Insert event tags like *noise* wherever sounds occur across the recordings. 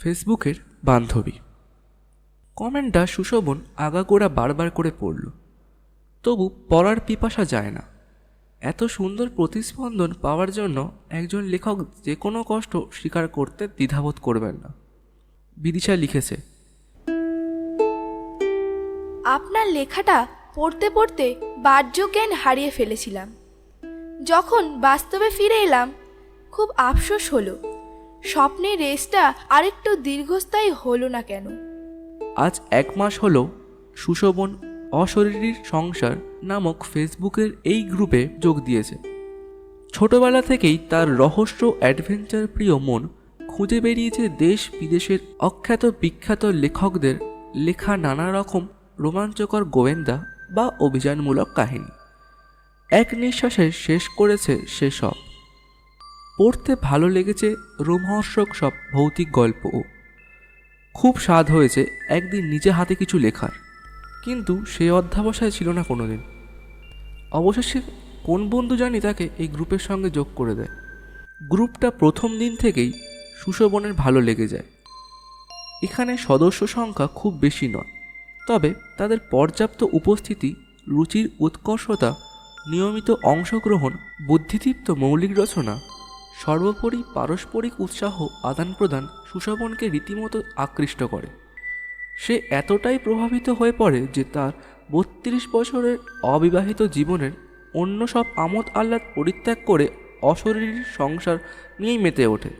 ফেসবুকের বান্ধবী। কমেন্টটা সুশোভন আগাগোড়া বারবার করে পড়ল। তবু পড়ার পিপাসা যায় না। এত সুন্দর প্রতিস্পন্দন পাওয়ার জন্য একজন লেখক যে কোনো কষ্ট স্বীকার করতে দ্বিধাবোধ করবেন না। বিদিশা লিখেছে, আপনার লেখাটা পড়তে পড়তে বাহ্য জ্ঞান হারিয়ে ফেলেছিলাম। যখন বাস্তবে ফিরে এলাম, খুব আফসোস হলো। স্বপ্নের রেসটা আরেকটু দীর্ঘস্থায়ী হলো না কেন? আজ এক মাস হলো সুশোভন অশরীরীর সংসার নামক ফেসবুকের এই গ্রুপে যোগ দিয়েছে। ছোটবেলা থেকেই তার রহস্য, অ্যাডভেঞ্চার প্রিয় মন খুঁজে বেরিয়েছে দেশ বিদেশের অখ্যাত বিখ্যাত লেখকদের লেখা নানা রকম রোমাঞ্চকর গোয়েন্দা বা অভিযানমূলক কাহিনী। এক নিঃশ্বাসে শেষ করেছে সেসব পড়তে ভালো লেগেছে রোমহর্ষক সব ভৌতিক গল্পও। খুব স্বাদ হয়েছে একদিন নিজে হাতে কিছু লেখার। কিন্তু সে অধ্যাবসায় ছিল না কোনোদিন। অবশেষে কোন বন্ধু জানি তাকে এই গ্রুপের সঙ্গে যোগ করে দেয়। গ্রুপটা প্রথম দিন থেকেই সুশোভনের ভালো লেগে যায়। এখানে সদস্য সংখ্যা খুব বেশি নয়। তবে তাদের পর্যাপ্ত উপস্থিতি, রুচির উৎকর্ষতা, নিয়মিত অংশগ্রহণ, বুদ্ধিদীপ্ত মৌলিক রচনা সর্বোপরি পারস্পরিক উৎসাহ আদান প্রদান সুশোভনকে রীতিমতো আকৃষ্ট করে। সে এতটাই প্রভাবিত হয়ে পড়ে যে তার বত্রিশ বছরের অবিবাহিত জীবনের অন্য সব আমোদ আহ্লাদ পরিত্যাগ করে অশরীর সংসার নিয়েই মেতে ওঠে।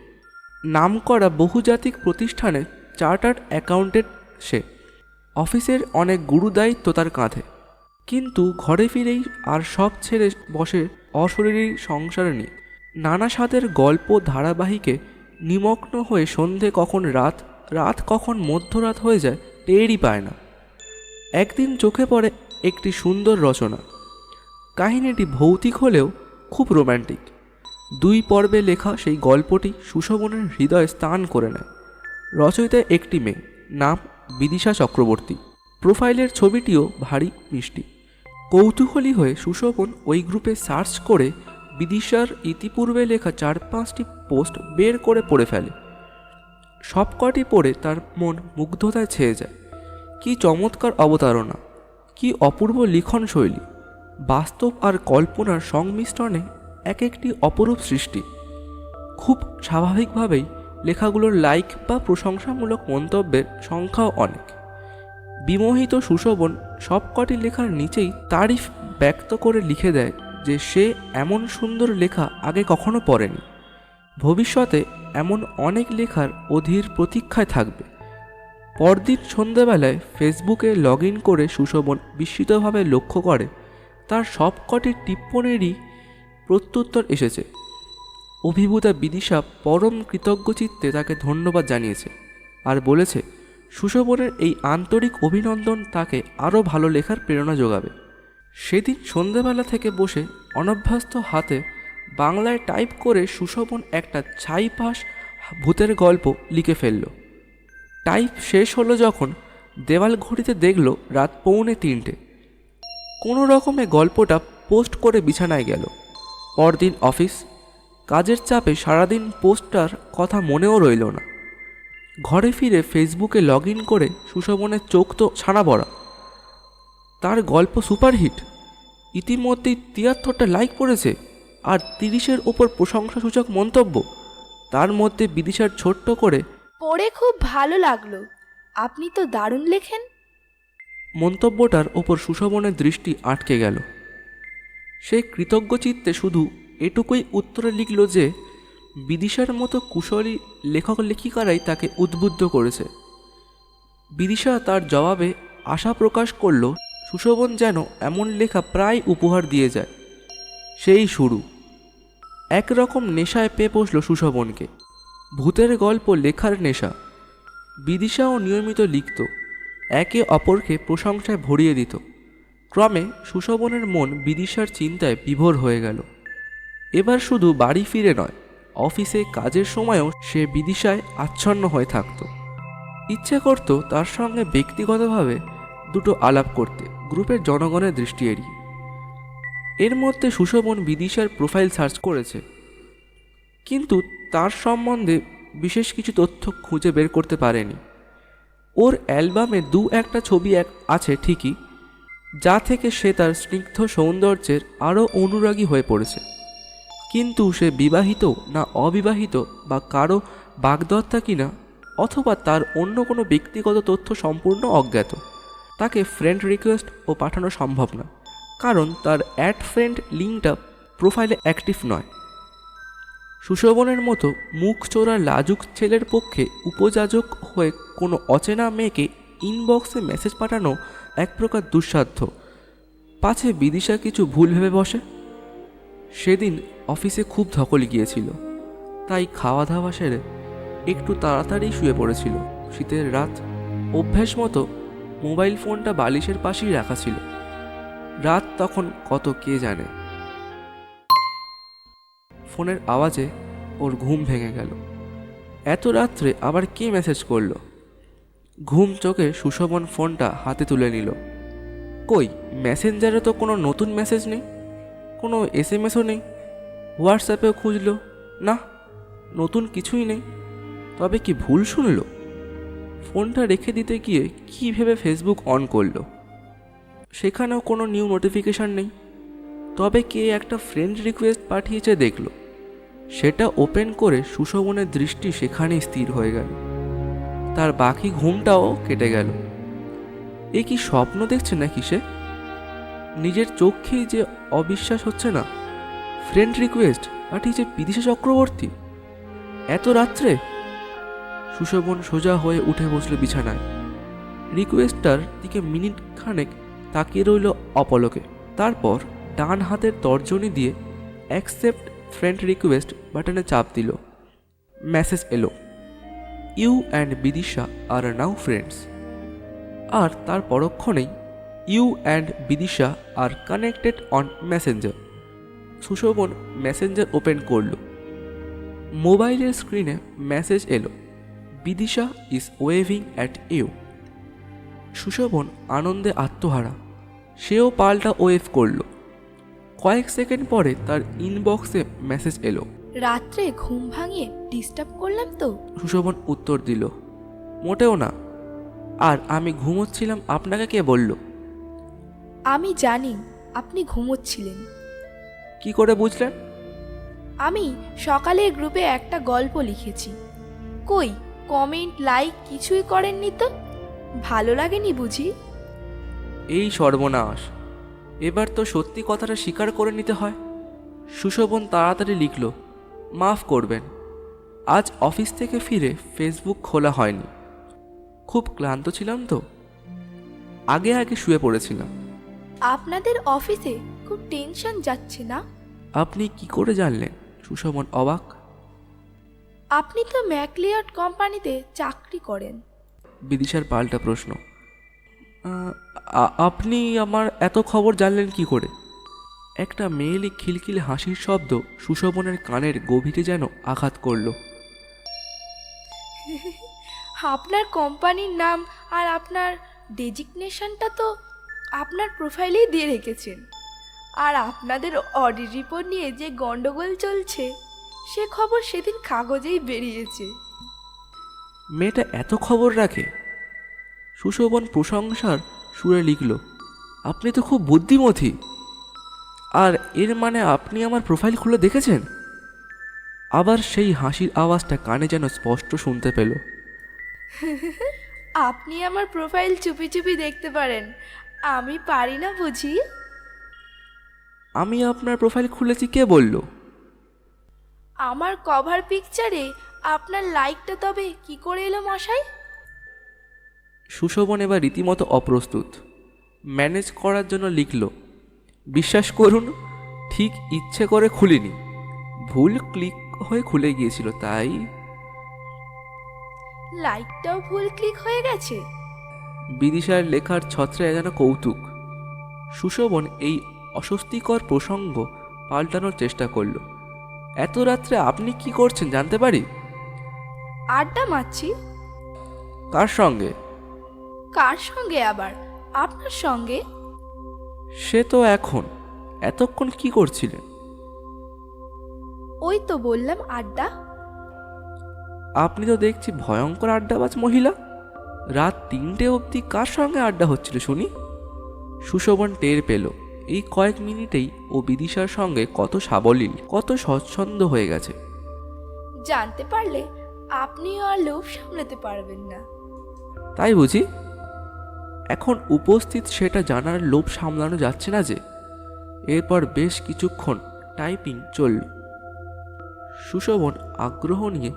নামকরা বহুজাতিক প্রতিষ্ঠানে চার্টার্ড অ্যাকাউন্টেন্ট সে। অফিসের অনেক গুরু দায়িত্ব তার কাঁধে। কিন্তু ঘরে ফিরেই আর সব ছেড়ে বসে অশরীরী সংসার নিয়ে। নানা স্বাদের গল্প ধারাবাহিকে নিমগ্ন হয়ে সন্ধে কখন রাত রাত কখন মধ্যরাত হয়ে যায় টেরই পায় না। একদিন চোখে পড়ে একটি সুন্দর রচনা। কাহিনীটি ভৌতিক হলেও খুব রোম্যান্টিক দুই পর্বে লেখা সেই গল্পটি সুশোভনের হৃদয়ে স্থান করে নেয়। রচয়িতা একটি মেয়ে, নাম বিদিশা চক্রবর্তী। প্রোফাইলের ছবিটিও ভারী মিষ্টি। কৌতূহলী হয়ে সুশোভন ওই গ্রুপে সার্চ করে বিদিশার ইতিপূর্বে লেখা চার পাঁচটি পোস্ট বের করে পড়ে ফেলে। সবকটি পড়ে তার মন মুগ্ধতায় ছেয়ে যায়। কি চমৎকার অবতারণা, কি অপূর্ব লিখন শৈলী বাস্তব আর কল্পনার সংমিশ্রণে এক একটি অপরূপ সৃষ্টি। খুব স্বাভাবিকভাবেই লেখাগুলোর লাইক বা প্রশংসামূলক মন্তব্যের সংখ্যাও অনেক। বিমোহিত সুশোভন সবকটি লেখার নিচেই তারিফ ব্যক্ত করে লিখে দেয় যে সে এমন সুন্দর লেখা আগে কখনো পড়েনি। ভবিষ্যতে এমন অনেক লেখার অধীর প্রতীক্ষায় থাকবে। পরদিন সন্ধ্যাবেলায় ফেসবুকে লগ ইন করে সুশোভন বিস্মিতভাবে লক্ষ্য করে, তার সবকটি টিপ্পণেরই প্রত্যুত্তর এসেছে। অভিভূতা বিদিশা পরম কৃতজ্ঞ চিত্তে তাকে ধন্যবাদ জানিয়েছে আর বলেছে, সুশোভনের এই আন্তরিক অভিনন্দন তাকে আরও ভালো লেখার প্রেরণা যোগাবে। সেদিন সন্ধেবেলা থেকে বসে অনভ্যস্ত হাতে বাংলায় টাইপ করে সুশোভন একটা ছাইপাশ ভূতের গল্প লিখে ফেলল। টাইপ শেষ হলো যখন দেওয়াল ঘড়িতে দেখল রাত পৌনে তিনটে। কোনো রকমে গল্পটা পোস্ট করে বিছানায় গেল। পরদিন অফিস, কাজের চাপে সারাদিন পোস্টটার কথা মনেও রইল না। ঘরে ফিরে ফেসবুকে লগ ইন করে সুশোভনের চোখ তো ছানা বড়া তার গল্প সুপারহিট। ইতিমধ্যেই তিয়াত্তরটা লাইক পড়েছে আর তিরিশের ওপর প্রশংসাসূচক মন্তব্য। তার মধ্যে বিদিশার ছোট্ট করে পড়ে খুব ভালো লাগল। আপনি তো দারুণ লেখেন। মন্তব্যটার ওপর সুশোভনের দৃষ্টি আটকে গেল। সে কৃতজ্ঞ চিত্তে শুধু এটুকুই উত্তরে লিখল যে বিদিশার মতো কুশলী লেখক লেখিকারাই তাকে উদ্বুদ্ধ করেছে। বিদিশা তার জবাবে আশা প্রকাশ করল সুশোভন যেন এমন লেখা প্রায় উপহার দিয়ে যায়। সেই শুরু। একরকম নেশায় পেয়ে বসল সুশোভনকে। ভূতের গল্প লেখার নেশা। বিদিশাও নিয়মিত লিখত। একে অপরকে প্রশংসায় ভরিয়ে দিত। ক্রমে সুশোভনের মন বিদিশার চিন্তায় বিভোর হয়ে গেল। এবার শুধু বাড়ি ফিরে নয়, অফিসে কাজের সময়ও সে বিদিশায় আচ্ছন্ন হয়ে থাকত। ইচ্ছে করত তার সঙ্গে ব্যক্তিগতভাবে দুটো আলাপ করতে। গ্রুপের জনগণের দৃষ্টি এড়িয়ে। এর মধ্যে সুশোভন বিদিশার প্রোফাইল সার্চ করেছে। কিন্তু তার সম্বন্ধে বিশেষ কিছু তথ্য খুঁজে বের করতে পারেনি। ওর অ্যালবামে দু একটা ছবি এক আছে ঠিকই, যা থেকে সে তার স্নিগ্ধ সৌন্দর্যের আরও অনুরাগী হয়ে পড়েছে। কিন্তু সে বিবাহিত না অবিবাহিত বা কারও বাগদত্তা কিনা অথবা তার অন্য কোনো ব্যক্তিগত তথ্য সম্পূর্ণ অজ্ঞাত। তাকে ফ্রেন্ড রিকোয়েস্ট ও পাঠানো সম্ভব না, কারণ তার অ্যাড ফ্রেন্ড লিঙ্কটা প্রোফাইলে অ্যাক্টিভ নয়। সুশোভনের মতো মুখ চোরা লাজুক ছেলের পক্ষে উপযাজক হয়ে কোনো অচেনা মেয়েকে ইনবক্সে মেসেজ পাঠানো এক প্রকার দুঃসাধ্য। পাছে বিদিশা কিছু ভুল ভেবে বসে? সেদিন অফিসে খুব ধকল গিয়েছিল, তাই খাওয়া দাওয়া সেরে একটু তাড়াতাড়ি শুয়ে পড়েছিল। শীতের রাত অভ্যাস মতো মোবাইল ফোনটা বালিশের পাশেই রাখা ছিল। রাত তখন কত কে জানে। ফোনের আওয়াজে ওর ঘুম ভেঙে গেল। এত রাত্রে আবার কে মেসেজ করল? ঘুম চোখে সুশোভন ফোনটা হাতে তুলে নিল। কই, মেসেঞ্জারে তো কোনো নতুন মেসেজ নেই? কোনো এস এম এসও নেই? হোয়াটসঅ্যাপেও খুঁজলো? না, নতুন কিছুই নেই। তবে কি ভুল শুনলো? ফোনটা রেখে দিতে গিয়ে কী ভেবে ফেসবুক অন করল? সেখানেও কোনো নিউ নোটিফিকেশান নেই। তবে কে একটা ফ্রেন্ড রিকোয়েস্ট পাঠিয়েছে দেখল। সেটা ওপেন করে সুশোভনের দৃষ্টি সেখানেই স্থির হয়ে গেল। তার বাকি ঘুমটাও কেটে গেল। এ কি স্বপ্ন দেখছে নাকি সে? নিজের চোখেই যে অবিশ্বাস হচ্ছে না। ফ্রেন্ড রিকোয়েস্ট পাঠিয়েছে বিদিশা চক্রবর্তী? এত রাত্রে সুশোভন সোজা হয়ে উঠে বসল বিছানায়। রিকোয়েস্টটার দিকে মিনিট খানেক তাকিয়ে রইল অপলকে। তারপর ডান হাতের তর্জনী দিয়ে অ্যাকসেপ্ট ফ্রেন্ড রিকোয়েস্ট বাটনে চাপ দিল। মেসেজ এলো। You and Bidisha are now friends আর তার পরক্ষণেই you and Bidisha are connected on messenger Sushovan messenger open করল। মোবাইলের স্ক্রিনে মেসেজ এলো। Bidisha is waving at you Sushovan আনন্দে আত্মহারা। সেও পাল্টা ওয়েভ করল। কয়েক সেকেন্ড পরে তার ইনবক্সে মেসেজ এলো। রাত্রে ঘুম ভাঙিয়ে ডিস্টার্ব করলাম তো? সুশোভন উত্তর দিল মোটেও না। আর আমি ঘুমোচ্ছিলাম আপনাকে কে বলল? আমি জানি আপনি ঘুমোচ্ছিলেন। কি করে বুঝলেন? আমি সকালে গ্রুপে একটা গল্প লিখেছি। কই? কমেন্ট লাইক কিছুই করেননি তো? ভালো লাগেনি বুঝি? এই সর্বনাশ। এবার তো সত্যি কথাটা স্বীকার করে নিতে হয়। সুশোভন তাড়াতাড়ি লিখল মাফ করবেন। আজ অফিস থেকে ফিরে ফেসবুক খোলা হয়নি। খুব ক্লান্ত ছিলাম তো। আগে আগে শুয়ে পড়েছিলাম। আপনাদের অফিসে খুব টেনশন যাচ্ছে না? আপনি কি করে জানলেন? সুশোভন অবাক। আপনি তো ম্যাকলিয়ট কোম্পানিতে চাকরি করেন। বিদিশার পাল্টা প্রশ্ন। আপনি আমার এত খবর জানলেন কি করে? একটা মেয়েলি খিলখিল হাসির শব্দ সুশোভনের কানের গভীরে যেন আঘাত করল। আপনার কোম্পানির নাম আর আপনার ডেজিগনেশনটা তো আপনার প্রোফাইলেই দিয়ে রেখেছেন। আর আপনাদের অডিট রিপোর্ট নিয়ে যে গন্ডগোল চলছে সে খবর সেদিন কাগজেই বেরিয়েছে। মেয়েটা এত খবর রাখে? সুশোভন প্রশংসার সুরে লিখল আপনি তো খুব বুদ্ধিমতী। আর এর মানে আপনি আমার প্রোফাইল খুলে দেখেছেন? আবার সেই হাসির আওয়াজটা কানে যেন স্পষ্ট শুনতে পেল। *laughs* আপনি আমার প্রোফাইল চুপি চুপি দেখতে পারেন। আমি পারি না বুঝি? আমি আপনার প্রোফাইল খুলেছি কে বলল? আমার কভার পিকচারে আপনার লাইকটা তবে কি করে এলো মশাই? সুশোভন এবার রীতিমতো অপ্রস্তুত। ম্যানেজ করার জন্য লিখল বিশ্বাস করুন ঠিক ইচ্ছে করে খুলিনি। ভুল ক্লিক হয়ে খুলে গিয়েছিল তাই? লাইকটাও ভুল ক্লিক হয়ে গেছে? বিদিশার লেখার ছত্রে যেন কৌতুক। সুশোভন এই অস্বস্তিকর প্রসঙ্গ পাল্টানোর চেষ্টা করল। এত রাত্রে আপনি কি করছেন জানতে পারি? আড্ডা মারছি। কার সঙ্গে? কার সঙ্গে আবার? আপনার সঙ্গে? সে তো এখন। এতক্ষণ কি করছিলেন? ওই তো বললাম আড্ডা। আপনি তো দেখছি ভয়ঙ্কর আড্ডাবাজ মহিলা। রাত তিনটে অবধি কার সঙ্গে আড্ডা হচ্ছিল শুনি? সুশোভন টের পেল। এই কয়েক মিনিটেই ও বিদিশার সঙ্গে কত সাবলীল কত স্বচ্ছন্দ হয়ে গেছে। জানতে পারলে আপনিও আর লোভ সামলাতে পারবেন না। তাই বুঝি? এখন উপস্থিত সেটা জানার লোভ সামলানো যাচ্ছে না যে। এরপর বেশ কিছুক্ষণ টাইপিং চলল। সুশোভন আগ্রহ নিয়ে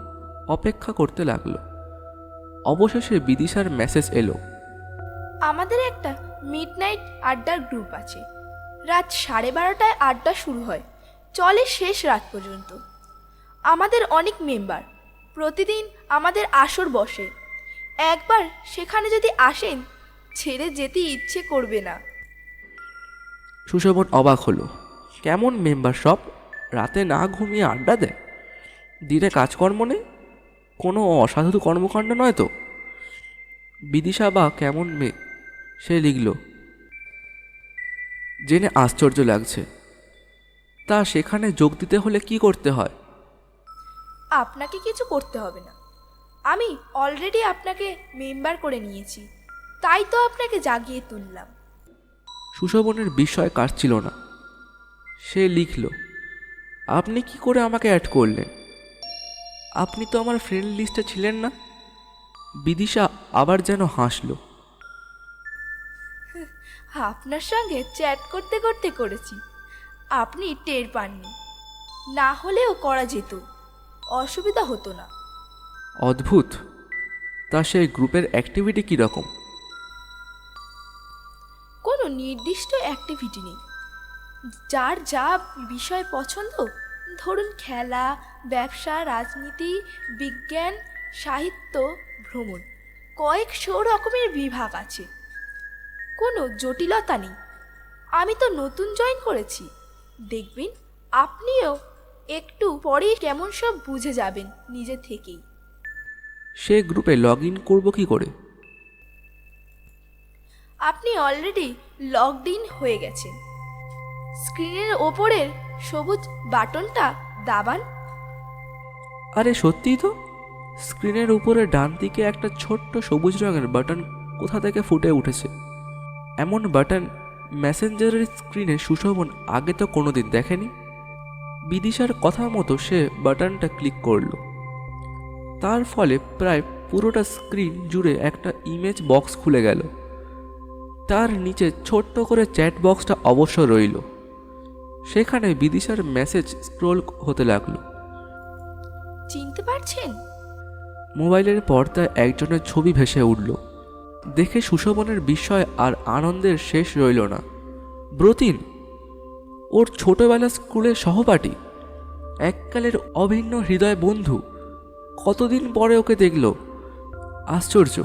অপেক্ষা করতে লাগল। অবশেষে বিদিশার মেসেজ এলো। আমাদের একটা মিড নাইট আড্ডার গ্রুপ আছে। রাত সাড়ে বারোটায় আড্ডা শুরু হয়। চলে শেষ রাত পর্যন্ত। আমাদের অনেক মেম্বার। প্রতিদিন আমাদের আসর বসে। একবার সেখানে যদি আসেন, ছেড়ে যেতে ইচ্ছে করবে না। সুশোভন অবাক হলো। কেমন মেম্বার সব? রাতে না ঘুমিয়ে আড্ডা দেয়? দিনে কাজকর্ম নেই? কোনো অসাধু কর্মকাণ্ড নয় তো? বিদিশা বা কেমন মেয়ে? সে লিখল জেনে আশ্চর্য লাগছে। তা সেখানে যোগ দিতে হলে কি করতে হয়? আপনাকে কিছু করতে হবে না। আমি অলরেডি আপনাকে মেম্বার করে নিয়েছি। তাই তো আপনাকে জাগিয়ে তুললাম। সুশোভনের বিস্ময় কাটছিল না। সে লিখল আপনি কি করে আমাকে অ্যাড করলেন? আপনি তো আমার ফ্রেন্ড লিস্টে ছিলেন না? বিদিশা আবার যেন হাসলো। আপনার সঙ্গে চ্যাট করতে করতে করেছি। আপনি টের পাননি। না হলেও করা যেত। অসুবিধা হতো না। অদ্ভুত। তা সেই গ্রুপের অ্যাক্টিভিটি কীরকম কোনো নির্দিষ্ট অ্যাক্টিভিটি নেই। যার যা বিষয় পছন্দ ধরুন খেলা ব্যবসা রাজনীতি বিজ্ঞান সাহিত্য ভ্রমণ কয়েকশো রকমের বিভাগ আছে। কোনো জটিলতা নেই। আমি তো নতুন জয়েন করেছি। দেখবেন আপনিও একটু পরেই কেমন সব বুঝে যাবেন নিজে থেকেই। সে গ্রুপে লগ ইন করব কী করে? আপনি অলরেডি লগড ইন হয়ে গেছেন। স্ক্রিনের ওপরের সবুজ বাটনটা দাবান। আরে সত্যিই তো? স্ক্রিনের উপরে ডান দিকে একটা ছোট্ট সবুজ রঙের বাটন কোথা থেকে ফুটে উঠেছে? এমন বাটন মেসেঞ্জারের স্ক্রিনে সুশোভন আগে তো কোনোদিন দেখেনি। বিদিশার কথা মতো সে বাটনটা ক্লিক করল। তার ফলে প্রায় পুরোটা স্ক্রিন জুড়ে একটা ইমেজ বক্স খুলে গেল। তার নিচে ছোট্ট করে চ্যাট বক্সটা অবশ্য রইল। সেখানে বিদিশার মেসেজ স্ক্রোল হতে লাগল। চিনতে পারছেন? মোবাইলের পর্দায় একজনের ছবি ভেসে উঠল। দেখে সুশোভনের বিস্ময় আর আনন্দের শেষ রইল না। ব্রতিন, ওর ছোটবেলার স্কুলের সহপাঠী, এককালের অভিন্ন হৃদয় বন্ধু, কতদিন পরে ওকে দেখল? আশ্চর্য।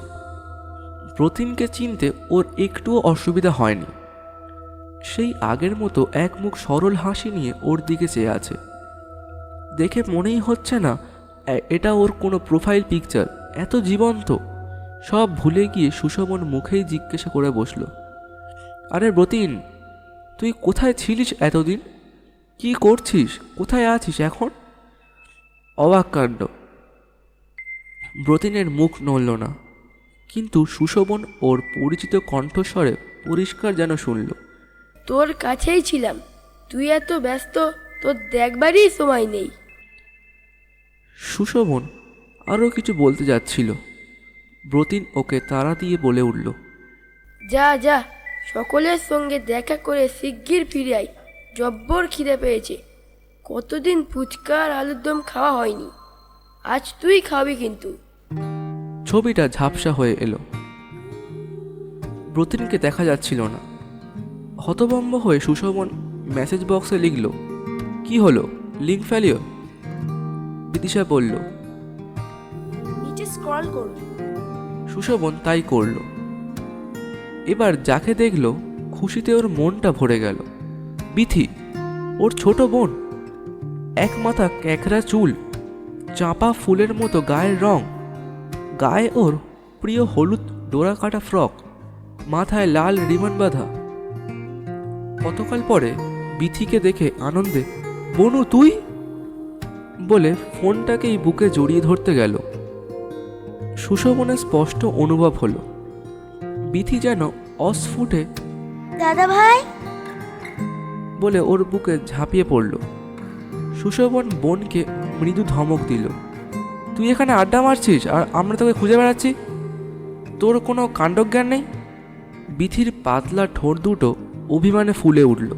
ব্রতিনকে চিনতে ওর একটুও অসুবিধা হয়নি। সেই আগের মতো এক মুখ সরল হাসি নিয়ে ওর দিকে চেয়ে আছে। দেখে মনেই হচ্ছে না এটা ওর কোনো প্রোফাইল পিকচার এত জীবন্ত। সব ভুলে গিয়ে সুশোভন মুখেই জিজ্ঞাসা করে বসল আরে ব্রতিন তুই কোথায় ছিলিস এতদিন? কি করছিস? কোথায় আছিস এখন? অবাক কাণ্ড। ব্রতিনের মুখ নড়ল না কিন্তু সুশোভন ওর পরিচিত কণ্ঠস্বরে পরিষ্কার যেন শুনল তোর কাছেই ছিলাম। তুই এত ব্যস্ত তোর দেখবারই সময় নেই। সুশোভন আরও কিছু বলতে যাচ্ছিল। ব্রতিন ওকে তাড়া দিয়ে বলে উঠল যা যা সকলের সঙ্গে দেখা করে শিগগির ফিরে আয়। জব্বর খিদে পেয়েছে। কতদিন ফুচকা আর আলুর দম খাওয়া হয়নি। আজ তুই খাবি কিন্তু। ছবিটা ঝাপসা হয়ে এলো। ব্রতিনকে দেখা যাচ্ছিল না। হতভম্ব হয়ে সুশোভন মেসেজ বক্সে লিখল কি হলো? লিঙ্ক ফেলিও বিদিশা বলল নিচে স্ক্রল করুন। সুশোভন তাই করল। এবার যাকে দেখল, খুশিতে ওর মনটা ভরে গেল। বিথি, ওর ছোট বোন, এক মাথা ক্যাঁকড়া চুল, চাপা ফুলের মতো গায়ের রং, গায়ে ওর প্রিয় হলুদ ডোরা কাটা ফ্রক, মাথায় লাল রিবন বাঁধা। কতকাল পরে বিথিকে দেখে আনন্দে, বনু, তুই? বলে ফোনটাকেই বুকে জড়িয়ে ধরতে গেল। সুশোভনের স্পষ্ট অনুভব হলো। বিথি যেন অস্ফুটে দাদা ভাই? বলে ওর বুকে ঝাঁপিয়ে পড়ল। সুশোভন বোনকে মৃদু ধমক দিল। তুই এখানে আড্ডা মারছিস আর আমরা তোকে খুঁজে বেড়াচ্ছি? তোর কোনো কাণ্ডজ্ঞান নেই? বিথির পাতলা ঠোঁট দুটো অভিমানে ফুলে উঠল।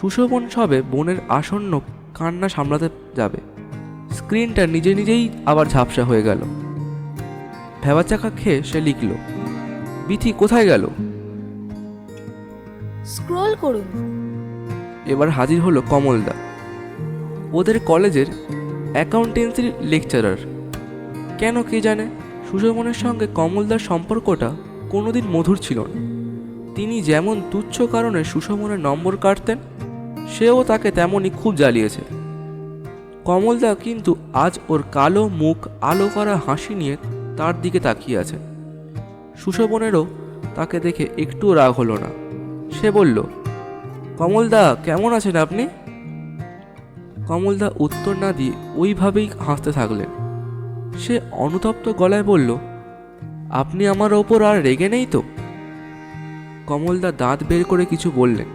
সুশোভন সবে বোনের আসন্ন কান্না সামলাতে যাবে। স্ক্রিনটা নিজে নিজেই আবার ঝাপসা হয়ে গেল। ভেবাচাকা খেয়ে সে লিখল বিথি কোথায় গেল? স্ক্রোল করুন। এবার হাজির হলো কমলদা। ওদের কলেজের অ্যাকাউন্টেন্সির লেকচারার। কেন কে জানে? সুশোভনের সঙ্গে কমলদার সম্পর্কটা কোনোদিন মধুর ছিল না। তিনি যেমন তুচ্ছ কারণে সুশোভনের নম্বর কাটতেন সেও তাকে তেমনই খুব জ্বালিয়েছে। কমলদা কিন্তু আজ ওর কালো মুখ আলো করা হাসি নিয়ে তার দিকে তাকিয়ে আছে। সুশোভনেরও তাকে দেখে একটুও রাগ হলো না। সে বলল, কমলদা, কেমন আছেন আপনি? কমলদা উত্তর না দিয়ে ওইভাবেই হাসতে থাকলেন। সে অনুতপ্ত গলায় বলল, আপনি আমার ওপর আর রেগে নেই তো? কমলদা দাঁত বের করে কিছু বললেন।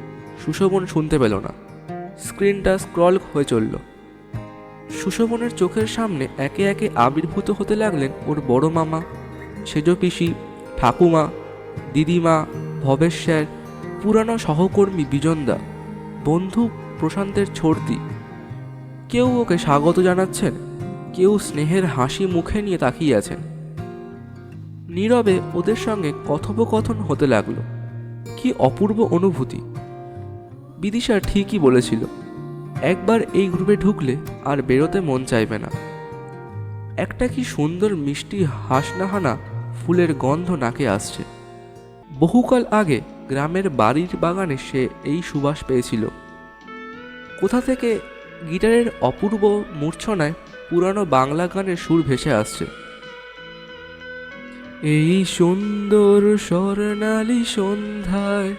সুশোভন শুনতে পেল না। স্ক্রিনটা স্ক্রল হয়ে চলল। সুশোভনের চোখের সামনে একে একে আবির্ভূত হতে লাগলেন ওর বড় মামা, সেজ পিসি, ঠাকুমা, দিদিমা ভবেশ স্যার পুরানো সহকর্মী বিজনদা, বন্ধু প্রশান্তের ছর্দি। কেউ ওকে স্বাগত জানাচ্ছেন, কেউ স্নেহের হাসি মুখে নিয়ে তাকিয়ে আছেন। নীরবে ওদের সঙ্গে কথোপকথন হতে লাগল। কি অপূর্ব অনুভূতি। বিদিশা ঠিকই বলেছিল। একবার এই গ্রুপে ঢুকলে আর বেরোতে মন চাইবে না। একটা কি সুন্দর মিষ্টি হাসনাহানা ফুলের গন্ধ নাকে আসছে। বহুকাল আগে গ্রামের বাড়ির বাগানে সে এই সুবাস পেয়েছিল। কোথা থেকে গিটারের অপূর্ব মূর্ছনায় পুরানো বাংলা গানের সুর ভেসে আসছে। এই সুন্দর স্বর্ণালী সন্ধ্যায়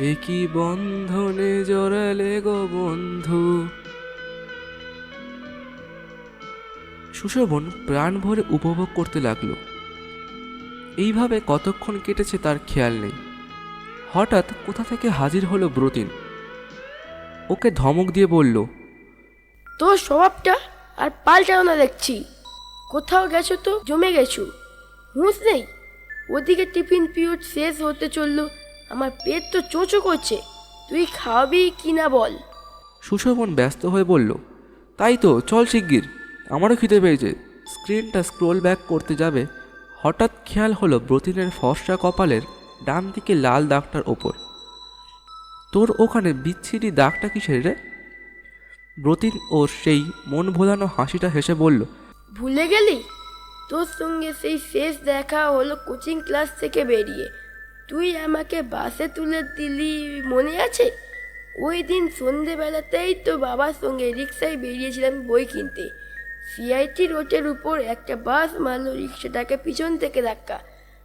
একই বন্ধনে জড়ালে গো বন্ধু। সুশোভন প্রাণ ভরে উপভোগ করতে লাগল। এইভাবে কতক্ষণ কেটেছে তার খেয়াল নেই। হঠাৎ কোথা থেকে হাজির হলো ব্রতিন। ওকে ধমক দিয়ে বলল, তোর স্বভাবটা আর পাল্টাও না দেখছি। কোথাও গেছো তো? জমে গেছো? হুঁশ নেই? ওদিকে টিফিন পিরিয়ড শেষ হতে চলল। আমার পেট তো চোচো করছে। তুই খাওয়াবি কি না বল। সুশোভন ব্যস্ত হয়ে বলল তাই তো চল শিগগির। আমারও খিদে পেয়েছে। স্ক্রিনটা স্ক্রোল ব্যাক করতে যাবে। হঠাৎ খেয়াল হলো ব্রতিনের ফর্সা কপালের ডান দিকে লাল দাগটার ওপর। তোর ওখানে বিচ্ছিরি দাগটা কিসের রে? ব্রতিন ওর সেই মন ভোলানো হাসিটা হেসে বলল ভুলে গেলি? তোর সঙ্গে সেই শেষ দেখা হলো কোচিং ক্লাস থেকে বেরিয়ে। তুই আমাকে বাসে তুলে দিলি মনে আছে? ওই দিন সন্ধেবেলাতেই তো বাবার সঙ্গে রিক্সায় বেরিয়েছিলাম বই কিনতে। সিআইটি রোডের উপর একটা বাস মারলো রিক্সাটাকে পিছন থেকে ধাক্কা।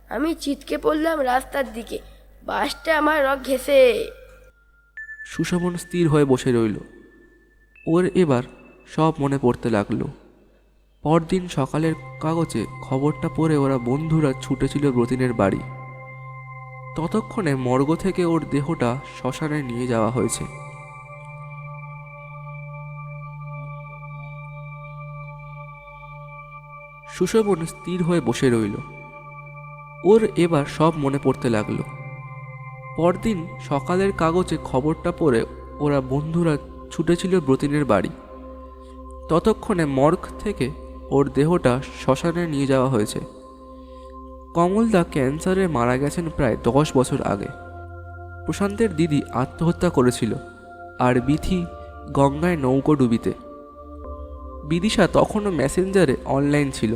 আমি চিটকে পড়লাম রাস্তার দিকে। বাসটা আমার রক ঘেসে সুশোভন স্থির হয়ে বসে রইল। ওর এবার সব মনে পড়তে লাগল। পরদিন সকালের কাগজে খবরটা পড়ে ওরা বন্ধুরা ছুটেছিল ব্রতিনের বাড়ি। ততক্ষণে মর্গ থেকে ওর দেহটা শ্মশানে নিয়ে যাওয়া হয়েছে। সুশোভন স্থির হয়ে বসে রইল। ওর এবার সব মনে পড়তে লাগল। পরদিন সকালের কাগজে খবরটা পড়ে ওরা বন্ধুরা ছুটেছিল ব্রতিনের বাড়ি। ততক্ষণে মর্গ থেকে ওর দেহটা শ্মশানে নিয়ে যাওয়া হয়েছে। কমলদা ক্যান্সারে মারা গেছেন প্রায় দশ বছর আগে। প্রশান্তের দিদি আত্মহত্যা করেছিল আর বিথি গঙ্গায় নৌকো ডুবিতে। বিদিশা তখনও মেসেঞ্জারে অনলাইন ছিল।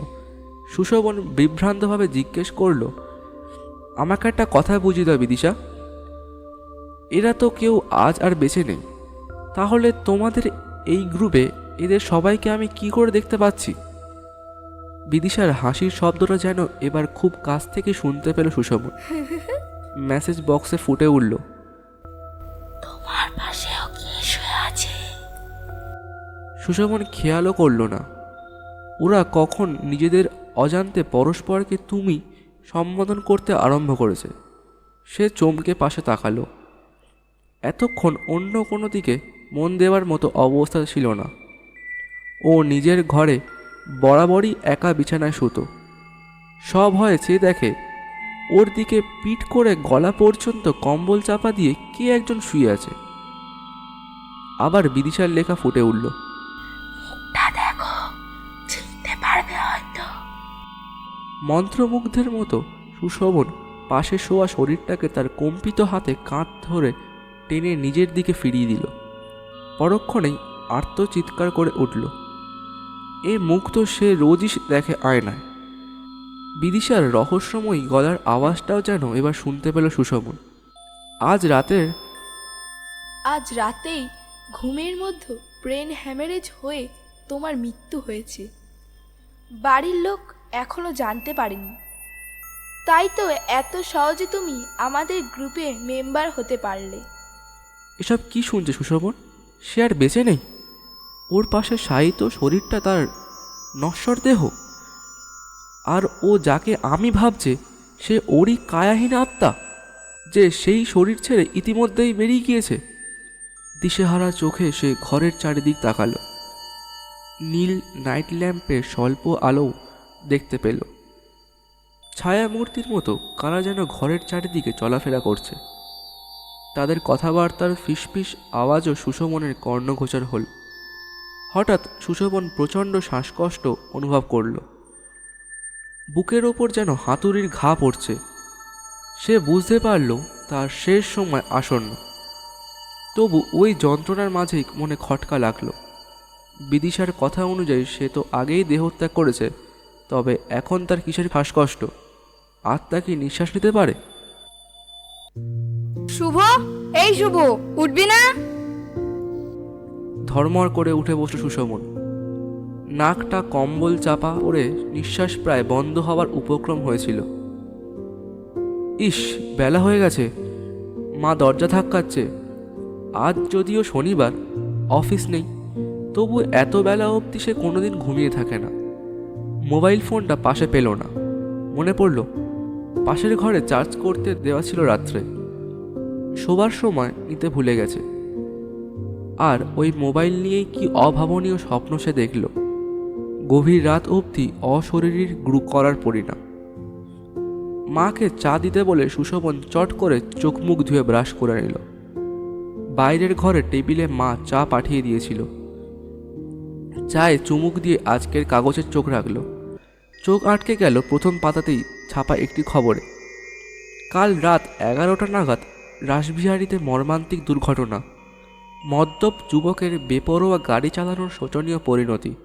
সুশোভন বিভ্রান্তভাবে জিজ্ঞেস করল, আমাকে একটা কথা বুঝিয়ে দাও বিদিশা। এরা তো কেউ আজ আর বেঁচে নেই। তাহলে তোমাদের এই গ্রুপে এদের সবাইকে আমি কি করে দেখতে পাচ্ছি? বিদিশার হাসির শব্দটা যেন এবার খুব কাছ থেকে শুনতে পেল সুশোভন মেসেজ বক্সে ফুটে উঠল। তোমার পাশেও কি শুয়ে আছে? সুশোভন খেয়ালও করল না। ওরা কখন নিজেদের অজান্তে পরস্পরকে তুমি সম্বোধন করতে আরম্ভ করেছে। সে চমকে পাশে তাকালো। এতক্ষণ অন্য কোনো দিকে মন দেওয়ার মতো অবস্থা ছিল না। ও নিজের ঘরে বরাবরই একা বিছানায় শুতো। সব হয়েছে দেখে ওর দিকে পিঠ করে গলা পর্যন্ত কম্বল চাপা দিয়ে কে একজন শুয়ে আছে। আবার বিদিশার লেখা ফুটে উঠল। মুখটা দেখো চিনতে পারবে হয়তো। মন্ত্রমুগ্ধের মতো সুশোভন পাশে শোয়া শরীরটাকে তার কম্পিত হাতে কাঁধ ধরে টেনে নিজের দিকে ফিরিয়ে দিল। পরক্ষণেই আর্ত চিৎকার করে উঠল। এ মুখ তো সে রোজই দেখে আয়নায়। বিদিশার রহস্যময়ী গলার আওয়াজটাও যেন এবার শুনতে পেল সুশোভন। আজ রাতের আজ রাতেই ঘুমের মধ্যে ব্রেন হ্যামারেজ হয়ে তোমার মৃত্যু হয়েছে। বাড়ির লোক এখনও জানতে পারেনি। তাই তো এত সহজে তুমি আমাদের গ্রুপে মেম্বার হতে পারলে। এসব কি শুনছে সুশোভন? সে আর বেঁচে নেই? ওর পাশে সাহিত্য শরীরটা তার নশ্বর দেহ। আর ও যাকে আমি ভাবছে, সে ওরই কায়াহীন আত্মা, যে সেই শরীর ছেড়ে ইতিমধ্যেই বেরিয়ে গিয়েছে। দিশেহারা চোখে সে ঘরের চারিদিক তাকালো। নীল নাইট ল্যাম্পের স্বল্প আলো দেখতে পেল। ছায়া মূর্তির মতো কারা যেন ঘরের চারিদিকে চলাফেরা করছে। তাদের কথাবার্তার ফিসফিস আওয়াজও সুষমনের কর্ণগোচর হল। হঠাৎ সুশোভন প্রচণ্ড শ্বাসকষ্ট অনুভব করল। বুকের ওপর যেন হাতুড়ির ঘা পড়ছে। সে বুঝতে পারল তার শেষ সময় আসন্ন। তবু ওই যন্ত্রণার মাঝেই মনে খটকা লাগল। বিদিশার কথা অনুযায়ী সে তো আগেই দেহত্যাগ করেছে, তবে এখন তার কিসের শ্বাসকষ্ট? আত্মা কি নিঃশ্বাস নিতে পারে? শুভ, এই শুভ, উঠবি না। ধর্মর করে উঠে বসল সুশোভন। নাকটা কম্বল চাপা পড়ে নিঃশ্বাস প্রায় বন্ধ হওয়ার উপক্রম হয়েছিল। ইস, বেলা হয়ে গেছে। মা দরজা ধাক্কাচ্ছে। আজ যদিও শনিবার, অফিস নেই, তবু এত বেলা অবধি সে কোনোদিন ঘুমিয়ে থাকে না। মোবাইল ফোনটা পাশে পেল না। মনে পড়ল, পাশের ঘরে চার্জ করতে দেওয়া ছিল রাত্রে। শোবার সময় নিতে ভুলে গেছে। আর ওই মোবাইল নিয়েই কি অভাবনীয় স্বপ্ন সে দেখল। গভীর রাত অবধি অশরীরীর গ্রুপ করার পরিণাম। মাকে চা দিতে বলে সুশোভন চট করে চোখ মুখ ধুয়ে ব্রাশ করে নিল। বাইরের ঘরে টেবিলে মা চা পাঠিয়ে দিয়েছিল। চায়ে চুমুক দিয়ে আজকের কাগজের চোখ রাখল। চোখ আটকে গেল প্রথম পাতাতেই ছাপা একটি খবরে। কাল রাত এগারোটা নাগাদ রাসবিহারীতে মর্মান্তিক দুর্ঘটনা। মদ্যপ যুবকের বেপরোয়া গাড়ি চালানোর শোচনীয় পরিণতি।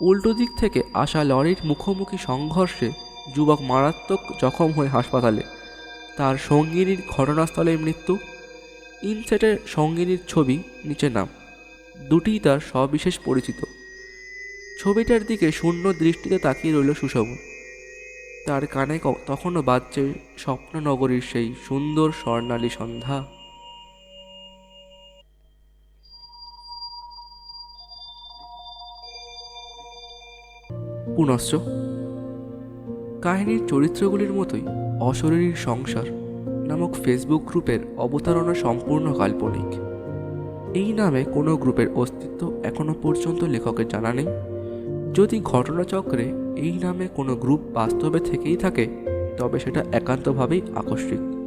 উল্টো দিক থেকে আসা লরির মুখোমুখি সংঘর্ষে যুবক মারাত্মক জখম হয়ে হাসপাতালে। তার সঙ্গিনীর ঘটনাস্থলে মৃত্যু। ইনসেটের সঙ্গিনীর ছবি নিচে নাম। দুটিই তার সবিশেষ পরিচিত। ছবিটার দিকে শূন্য দৃষ্টিতে তাকিয়ে রইল সুশোভন। তার কানে তখনও বাজছে স্বপ্ননগরীর সেই সুন্দর স্বর্ণালী সন্ধ্যা। পুনশ্চ কাহিনীর চরিত্রগুলির মতোই অশরীরীর সংসার নামক ফেসবুক গ্রুপের অবতারণা সম্পূর্ণ কাল্পনিক। এই নামে কোনো গ্রুপের অস্তিত্ব এখনও পর্যন্ত লেখকের জানা নেই। যদি ঘটনাচক্রে এই নামে কোনো গ্রুপ বাস্তবে থেকেই থাকে, তবে সেটা একান্তভাবেই আকস্মিক।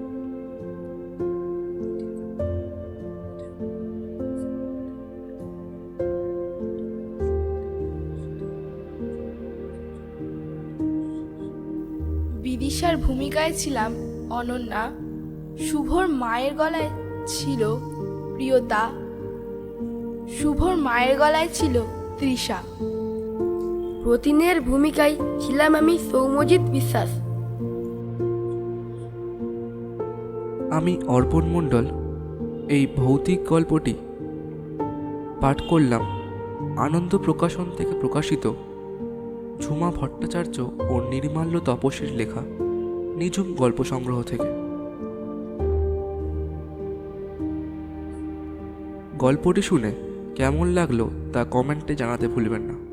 ছিলাম অনন্যা। শুভর মায়ের গলায় ছিল প্রিয়তা। শুভর মায়ের গলায় ছিল তৃষা। প্রতিনের ভূমিকায় ছিলাম আমি সৌমজিৎ বিশ্বাস। আমি অর্পণ মণ্ডল, এই ভৌতিক গল্পটি পাঠ করলাম আনন্দ প্রকাশন থেকে প্রকাশিত ঝুমা ভট্টাচার্য ও নির্মাল্য তপসের লেখা। নিঝুম গল্প সংগ্রহ থেকে। গল্পটি শুনে কেমন লাগল তা কমেন্টে জানাতে ভুলবেন না।